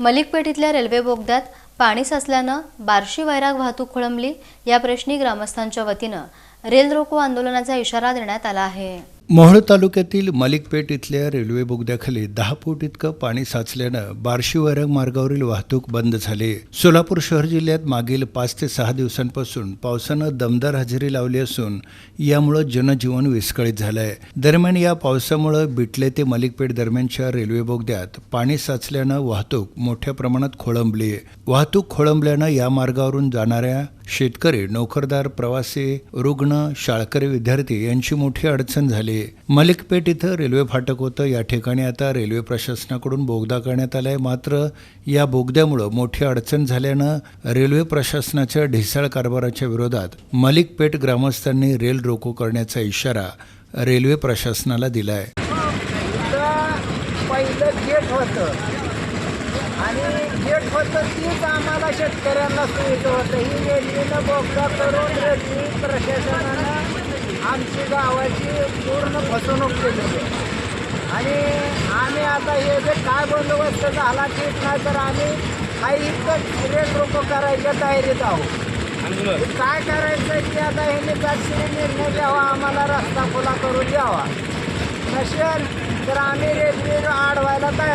मलिकपेठ इथल्या रेल्वे बोगद्यात पाणी साचल्यानं बार्शी वैराग वाहतूक खोळंबली या प्रश्नी ग्रामस्थांच्या वतीनं रेल रोको आंदोलनाचा इशारा देण्यात आला आहे. मोहोळ तालुक्यातील मलिकपेठ इथल्या रेल्वे बोगद्याखाली दहा फूट इतकं पाणी साचल्यानं बार्शी वैरंग मार्गावरील वाहतूक बंद झाली. सोलापूर शहर जिल्ह्यात मागील पाच ते सहा दिवसांपासून पावसानं दमदार हजेरी लावली असून यामुळं जनजीवन विस्कळीत झालंय. दरम्यान या पावसामुळं बिटले ते मलिकपेठ दरम्यानच्या रेल्वे बोगद्यात पाणी साचल्यानं वाहतूक मोठ्या प्रमाणात खोळंबली. वाहतूक खोळंबल्यानं या मार्गावरून जाणाऱ्या शेतकरी नोकरदार प्रवासी रुग्ण शाळकरी विद्यार्थी यांची मोठी अडचण झाली. मलिकपेठ इथं रेल्वे फाटक होतं. या ठिकाणी आता रेल्वे प्रशासनाकडून बोगदा करण्यात आलाय. मात्र या बोगद्यामुळं मोठी अडचण झाल्यानं रेल्वे प्रशासनाच्या ढिसाळ कारभाराच्या विरोधात मलिकपेठ ग्रामस्थांनी रेल रोको करण्याचा इशारा रेल्वे प्रशासनाला दिलाय. आहे पहिलं गेट होतं. आणि गेट होतं तीच आम्हाला शेतकऱ्यांना सोयीचं होतं. ही रेल्वेनं बोगदा करून रेल्वे प्रशासनानं आमची गावाची पूर्ण फसवणूक आहे. आणि आम्ही आता हे जे काय बंदोबस्त झाला ठीक नाही तर आम्ही काही इतकं रेल रोको करायच्या तयारीत आहोत. काय करायचं की आता ह्यांनी तात्काळ निर्णय घ्यावा आम्हाला रस्ता खुला करून द्यावा. नसेल तर आम्ही रेल्वे अडवायला तयार